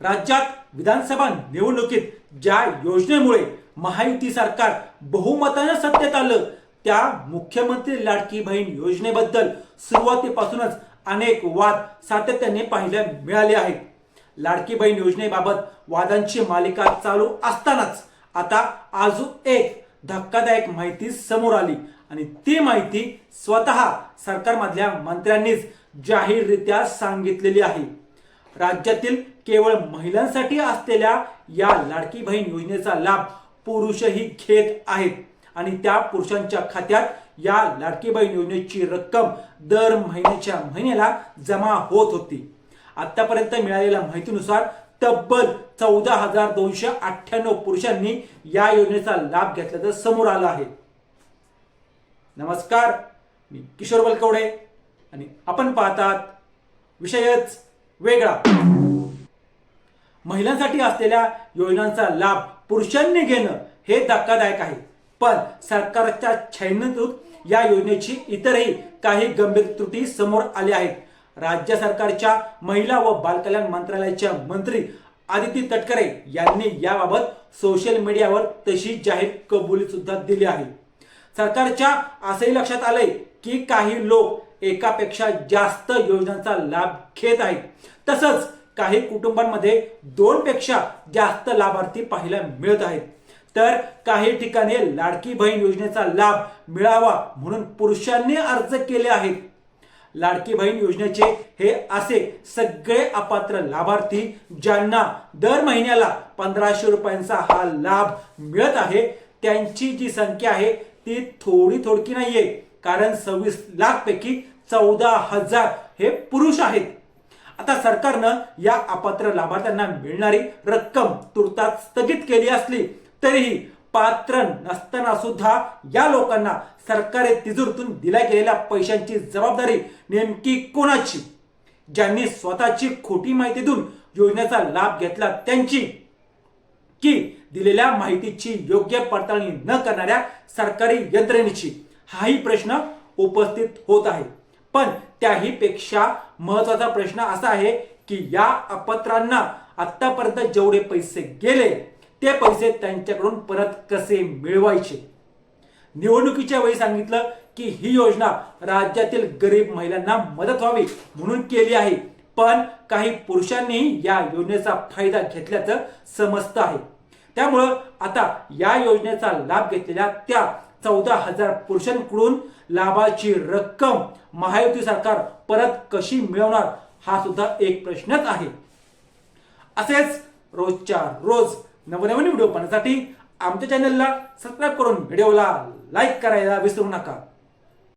राज्यात विधानसभा निवडणुकीत ज्या योजनेमुळे महायुती सरकार बहुमतानं सत्तेत आलं त्या मुख्यमंत्री लाडकी बहीण योजनेबद्दल सुरुवातीपासूनच अनेक वाद सातत्याने पाहायला मिळाले आहेत. लाडकी बहीण योजनेबाबत वादांची मालिका चालू असतानाच आता अजून एक धक्कादायक माहिती समोर आली आणि ती माहिती स्वतः सरकारमधल्या मंत्र्यांनीच जाहीररित्या सांगितलेली आहे. राज्यातील केवळ महिलांसाठी असलेल्या या लाडकी बहीण योजनेचा लाभ पुरुषही घेत आहेत. आणि त्या पुरुषांच्या खात्यात या लाडकी बहीण योजनेची रक्कम दर महिन्याच्या महिन्याला जमा होत होती. आतापर्यंत मिळालेल्या माहितीनुसार तब्बल चौदा हजार दोनशे अठ्ठ्याण्णव पुरुषांनी या योजनेचा लाभ घेतल्याचं समोर आलं आहे. नमस्कार मी किशोर बलकवडे आणि आपण पाहतात विषयच वेगळा. महिलांसाठी असलेल्या योजनांचा लाभ पुरुषांनी घेणं हे धक्कादायक आहे. पण सरकारच्या छैनतून या योजनेची इतरही काही गंभीर त्रुटी समोर आल्या आहेत. राज्य सरकारच्या महिला व बालकल्याण मंत्रालयाच्या मंत्री आदिती तटकरे यांनी याबाबत सोशल मीडियावर तशी जाहीर कबुली सुद्धा दिली आहे. सरकारच्या असंही लक्षात आलंय की काही लोक एकापेक्षा जास्त योजनांचा लाभ घेत आहेत. तसंच काही कुटुंबांमध्ये दोनपेक्षा जास्त लाभार्थी पाहायला मिळत आहेत. तर काही ठिकाणी लाडकी बहीण योजनेचा लाभ मिळावा म्हणून पुरुषांनी अर्ज केले आहेत. लाडकी बहीण योजनेचे हे असे सगळे अपात्र लाभार्थी ज्यांना दर महिन्याला पंधराशे रुपयांचा हा लाभ मिळत आहे त्यांची जी संख्या आहे ती थोडी थोडकी नाहीये. कारण सव्वीस लाखपैकी चौदा हजार हे पुरुष आहेत. आता सरकारनं या अपात्र लाभार्थ्यांना मिळणारी रक्कम तुर्तास स्थगित केली असली तरीही पात्र नसताना सुद्धा या लोकांना सरकारी तिजोरीतून दिल्या गेलेल्या पैशांची जबाबदारी नेमकी कोणाची? ज्यांनी स्वतःची खोटी माहिती देऊन योजनेचा लाभ घेतला त्यांची. की दिलेल्या माहितीची योग्य पडताळणी न करणाऱ्या सरकारी यंत्रणेची. हाही प्रश्न उपस्थित होत आहे. पण त्याही पेक्षा महत्त्वाचा प्रश्न असा आहे की या अपत्रांना आतापर्यंत जेवढे पैसे गेले ते पैसे त्यांच्याकडून परत कसे मिळवायचे? निवडणुकीच्या वेळी सांगितलं की ही योजना राज्यातील गरीब महिलांना मदत व्हावी म्हणून केली आहे. पण काही पुरुषांनीही या योजनेचा फायदा घेतल्याचं समजतं आहे. त्यामुळं आता या योजनेचा लाभ घेतलेल्या त्या चौदा हजार पुरुषांकडून लाभाची रक्कम महायुती सरकार परत कशी मिळवणार हा सुद्धा एक प्रश्नच आहे. असेच रोजच्या रोज नवनवीन व्हिडिओ पाहण्यासाठी आमच्या चॅनलला सबस्क्राईब करून व्हिडिओला लाईक करायला विसरू नका.